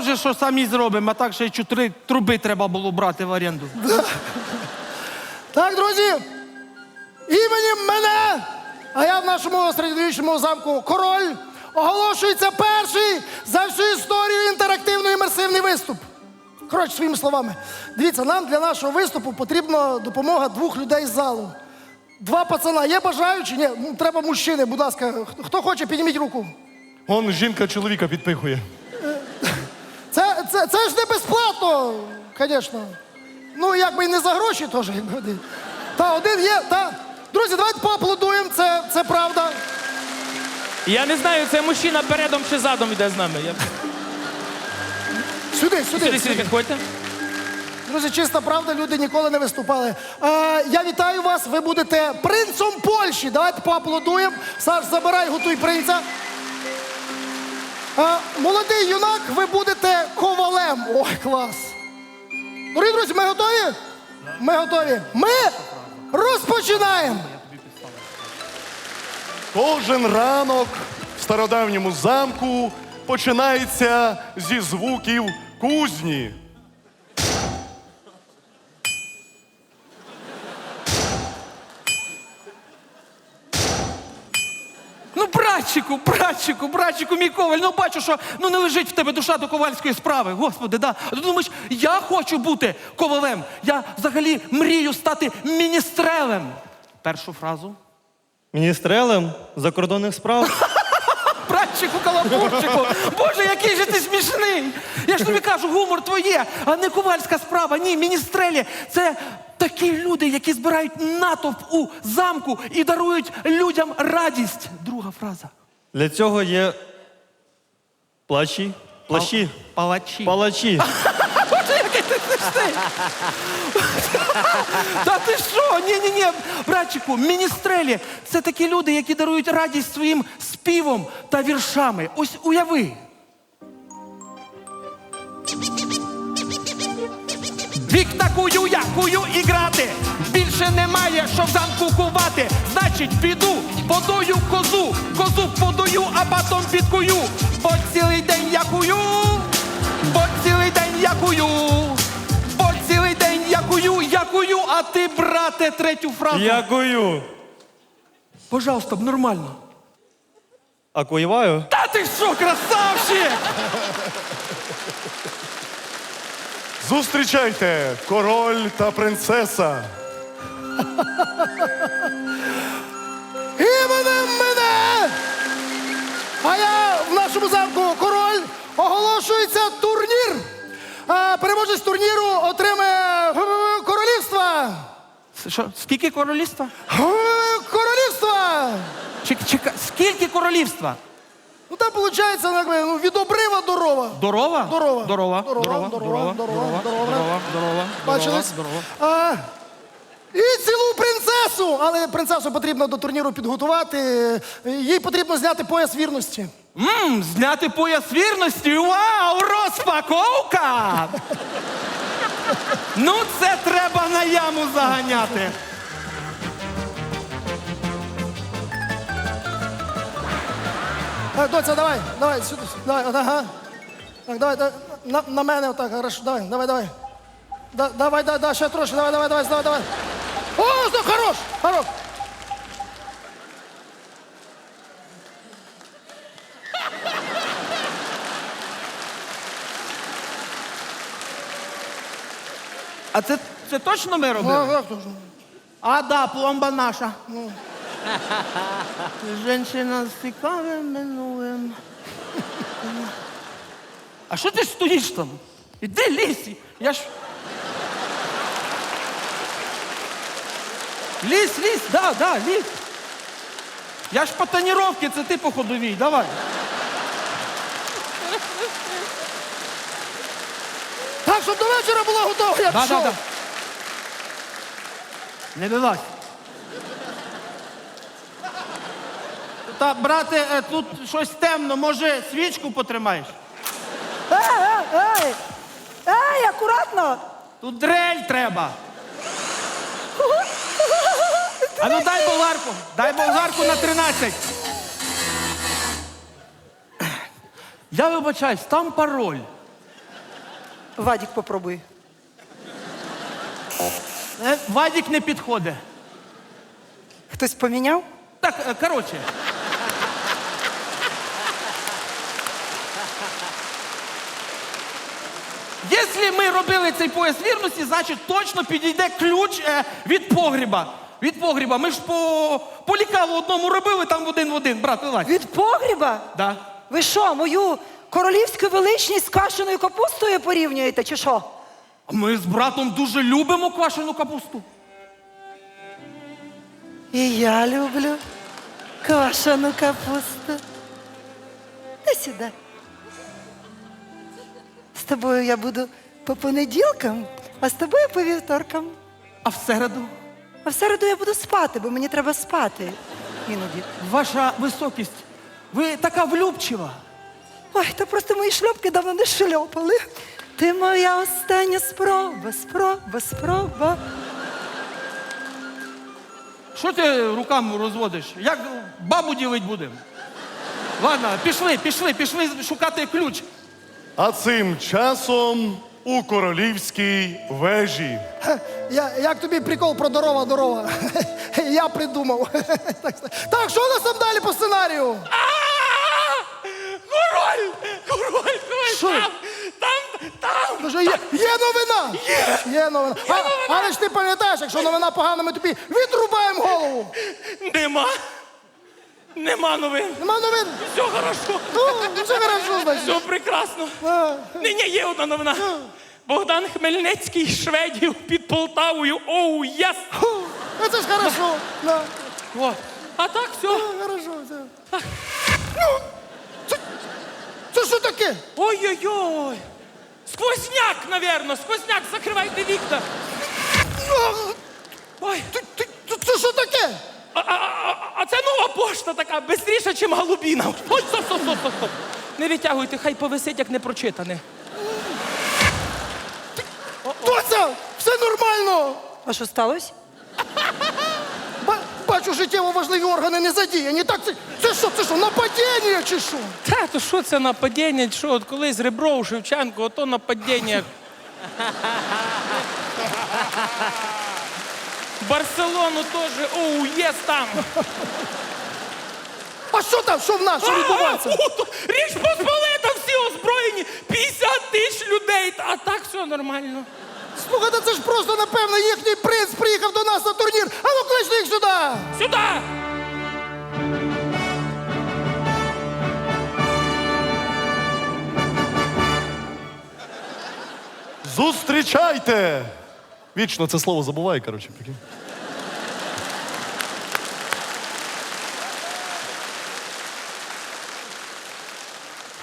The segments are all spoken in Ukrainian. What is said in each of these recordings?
сказав же, що самі зробимо, а так ще й чотири труби треба було брати в оренду. Так, друзі, іменем мене, а я в нашому середньовічному замку король, оголошується перший за всю історію інтерактивний імерсивний виступ. Коротше, своїми словами. Дивіться, нам для нашого виступу потрібна допомога двох людей з залу. Два пацана. Є бажаючі? Ні, ну, треба мужчини, будь ласка. Хто- Хто хоче, підніміть руку. Он жінка чоловіка підпихує. Це, це, ж не безплатно, звісно. Ну, якби і не за гроші теж, якби. Та один є, та. Друзі, давайте поаплодуємо, це, це правда. Я не знаю, це мужчина передом чи задом йде з нами. Я... Сюди, сюди. Сюди, сюди підходьте. Друзі, чиста правда, люди ніколи не виступали. Е, я вітаю вас, ви будете принцом Польщі. Давайте поаплодуємо. Саш, забирай, готуй принца. Е, молодий юнак, ви будете ковалем. Ой, клас. Дорогі друзі, ми готові? Ми готові. Ми розпочинаємо. Кожен ранок в стародавньому замку починається зі звуків кузні. Ну, братчику, братчику, братчику, мій коваль, ну бачу, що ну не лежить в тебе душа до ковальської справи. Господи, да. А ти думаєш, я хочу бути ковалем. Я взагалі мрію стати міністрелем. Першу фразу. Міністрелем закордонних справ. Братчику, калапурчику, Боже, який же ти смішний! Я ж тобі кажу, гумор твоє, а не ковальська справа. Ні, міністрелі це такі люди, які збирають натовп у замку і дарують людям радість. Друга фраза. Для цього є плачі. Плащі. Палачі. Палачі. Ти! Та ти що? Ні, ні, ні, братчику, міністрелі це такі люди, які дарують радість своїм співом та віршами. Ось уяви. Вік такую, якую і грати. Більше немає, що в замку кувати. Значить, піду, подою козу, козу подою, а потім підкую. Бо цілий день якую, бо цілий день якую, день якую, якую, а ти, брате, третю фразу. Дякую. Пожалуйста, нормально. А куєваю? Та ти що, красавчик! Зустрічайте король та принцеса. Іменем мене! А я в нашому замку король оголошується турнір. А, переможець турніру отримає е, королівства. Що, скільки королівства? Королівства! Чек, чека, скільки королівства? Ну там виходить ну, від обрива до рова. Дорова? Дорова. Дорова. Дорова, Дорова. дорова, Дорова. дорова, дорова. Бачились? А, і цілу принцесу! Але принцесу потрібно до турніру підготувати. Їй потрібно зняти пояс вірності. Мм, зняти пояс вірності. Вау, розпаковка! Ну, це треба на яму заганяти. Так, доця, давай, давай, сюди, сюди, давай, ага. Так, давай, давай, на, на мене отак, хорошо, давай, давай, давай. Да, давай, да, да, ще трошки, давай, давай, давай, давай, давай. О, хорош, хорош. А це, це точно ми Ну, робили? як то ж? А, да, пломба наша. Женщина з цікавим минулим. А що ти стоїш там? Іди лізь. Я ж. Лізь, лізь, да, да, лізь. Я ж по тоніровці, це ти по ходовій, давай. Так, щоб до вечора було готово, я Да, да, пішов. да. Не вилазь. Та, брате, е, тут щось темно, може свічку потримаєш? Ей, ей, ей! Ей, акуратно! Тут дрель треба. А ну дай болгарку, дай болгарку на 13. Я вибачаюсь, там пароль. Вадік, попробуй. Е, Вадік не підходить. Хтось поміняв? Так, е, коротше. Якщо ми робили цей пояс вірності, значить точно підійде ключ е, від погріба. Від погріба. Ми ж по, по лікалу одному робили там один в один. Брат, вилазь. Від погріба? Да. Ви що, мою королівську величність з кашеною капустою порівнюєте, чи що? Ми з братом дуже любимо квашену капусту. І я люблю кашену капусту. Ти сюди. З тобою я буду по понеділкам, а з тобою по вівторкам. А в середу, А в середу я буду спати, бо мені треба спати іноді. ваша високість, ви така влюбчива. Ой, то просто мої шльопки давно не шльопали. Ти моя остання спроба, спроба, спроба. Що ти руками розводиш? Як бабу ділить будемо? Ладно, пішли, пішли, пішли шукати ключ. А цим часом у королівській вежі. Я, як тобі прикол про дорога, дорога? Я придумав. Так, Так, що у нас там далі по сценарію? Король! Король! Що? Там! Там! Там! Каже, є, є новина! Є! Є новина. А, але ж ти пам'ятаєш, якщо новина погана, ми тобі відрубаємо голову. Нема! Нема новин! Нема новин? Все хорошо! Ну, все хорошо, значить. Все прекрасно! А, Ні, ні, є одна новина. Богдан Хмельницький, Шведів під Полтавою. Оу, єс! фу, ну, Це ж хорошо. Да. О, А так все. Ну, Хорошо, все. Ну, це що таке? Ой-ой-ой! Сквозняк, навірно, сквозняк, закривайте вікна. А, Ой, ти- ти- Це це що таке? а, а, а, а це нова пошта така, бистріша, чим голубіна. Ой, стоп, стоп, стоп, стоп, стоп. Не витягуйте, хай повисить, як не прочитане. Доця, все нормально. А що сталося? Ба- Бачу, життєво важливі органи не задіяні. Так, це, це що, це що, нападіння чи що? Та, то що це нападіння? Що от колись ребро у Шевченко, ото нападіння. Барселону теж, оу, єс там. А що там, що в нас, що відбувається? А, Річ Посполита, всі озброєні, 50 тисяч людей, а так все нормально. Слухайте, це ж просто, напевно, їхній принц приїхав до нас на турнір. А ну кличте їх сюди! Сюди! Зустрічайте! Вічно це слово забуваю, коротше. прикинь.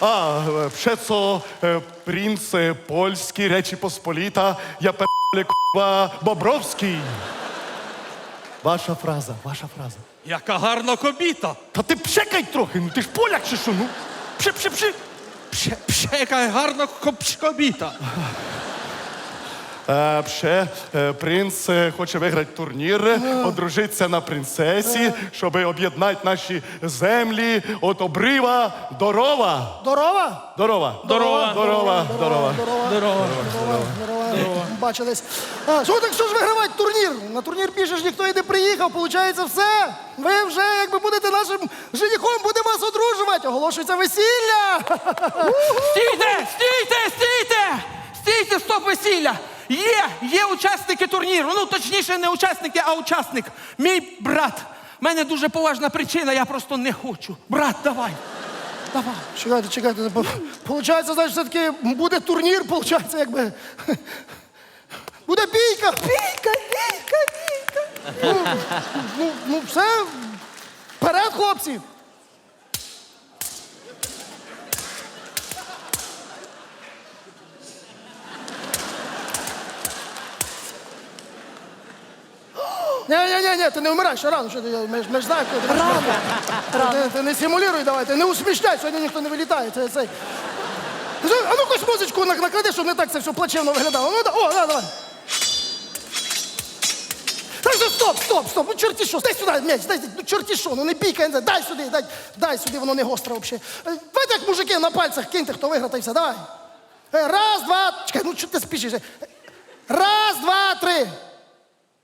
А, е, прzeco е, принц польський, Речі Посполіта, я пе***лі к***ва Бобровський. Ваша фраза, ваша фраза. Яка гарна кобіта! Та ти пшекай трохи, ну ти ж поляк чи що? Ну, пше, пше, пше. Пше, пше, яка гарна коб- кобіта! Е, Пше, е, принц е, хоче виграти турнір, одружитися на принцесі, щоб об'єднати наші землі от обрива до рова. Здорова? Здорова. Здорова. Здорово. Здорова. Бачились. А, що так, що ж вигравати турнір? На турнір більше ж ніхто і не приїхав, получається все. Ви вже, якби будете нашим женихом, будемо вас одружувати. Оголошується весілля. Стійте! Стійте! Стійте! Стійте, стоп весілля! Є, є учасники турніру. Ну, точніше, не учасники, а учасник. Мій брат. У мене дуже поважна причина, я просто не хочу. Брат, давай. Давай. Чекайте, чекайте. Получається, значить, все-таки буде турнір, получається, якби. Буде бійка. Бійка, бійка, бійка. Ну, ну все. Вперед, хлопці. Ні, ти не вмирай, ще рано, що ти, ми, ж- ми ж знаємо, ти. Рано. Ти, ти не симулюй давайте, не усмішняй, сьогодні ніхто не вилітає. Це, це. А ну хоч музичку нак- наклади, щоб не так це все плачевно виглядало. Ну, да, о, да, давай. Так, що, стоп, стоп, стоп, ну чорті що, дай сюди м'яч, дай, ну чорті що, ну не бійка, не- дай сюди, дай, дай сюди, воно не гостре взагалі. Давайте як мужики на пальцях киньте, хто виграє, та й все, давай. Е, Раз, два. Чекай, ну чого ти спішиш? Раз, два, три.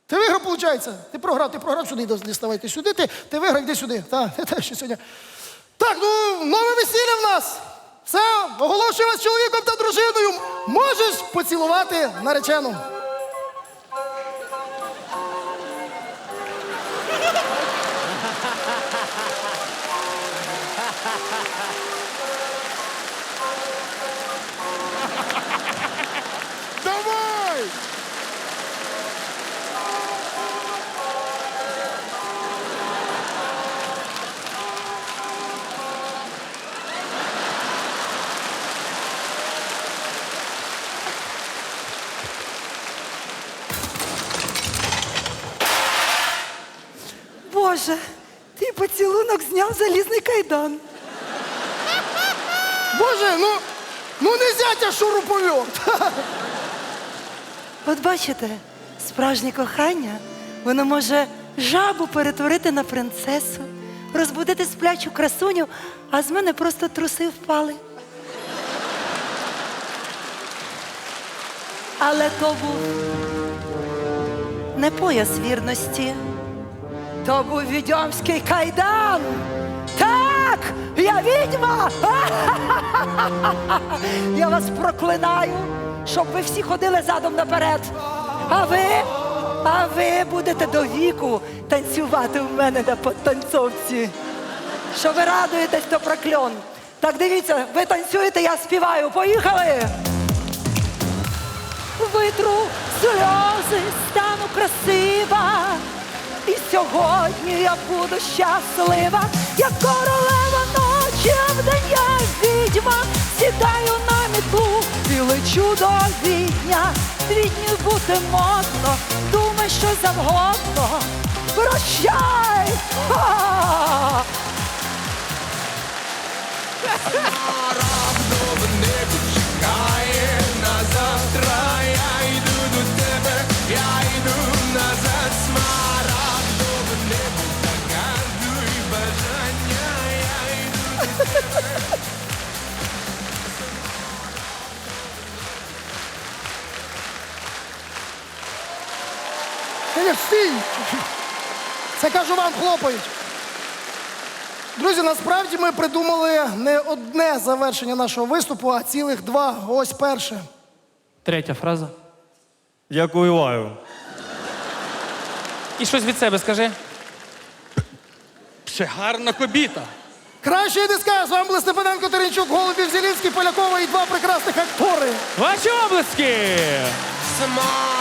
Ти виграв, виходить? Ти програв, ти програв сюди, діставай ти сюди, ти, ти виграв, йди сюди. Так, теж ще сьогодні. Так, ну, нове весілля в нас. Все, оголошую вас чоловіком та дружиною. Можеш поцілувати наречену. Поцілунок зняв залізний кайдан. Боже, ну, ну не зятя шуруповерт. От бачите, справжнє кохання, воно може жабу перетворити на принцесу, розбудити сплячу красуню, а з мене просто труси впали. Але то був не пояс вірності. То був відьомський кайдан. Так, я відьма. Я вас проклинаю, щоб ви всі ходили задом наперед. А ви, а ви будете до віку танцювати в мене на подтанцовці. Що ви радуєтесь, то прокльон. Так дивіться, ви танцюєте, я співаю. Поїхали! Витру сльози, стану красива. І сьогодні я буду щаслива, як королева ночі, а вдень я відьма, сідаю на мітлу і лечу до відня. Відні бути модно, думай що завгодно. Прощай! Ха! Ні, кажу вам, хлопають. Друзі, насправді ми придумали не одне завершення нашого виступу, а цілих два. Ось перше. Третя фраза. Я куйваю. І щось від себе скажи. Ще гарна кобіта. Не скажу. З вами були Степаненко, Теренчук, Голубів, Зілінський, Полякова і два прекрасних актори. Ваші! Смарагдове небо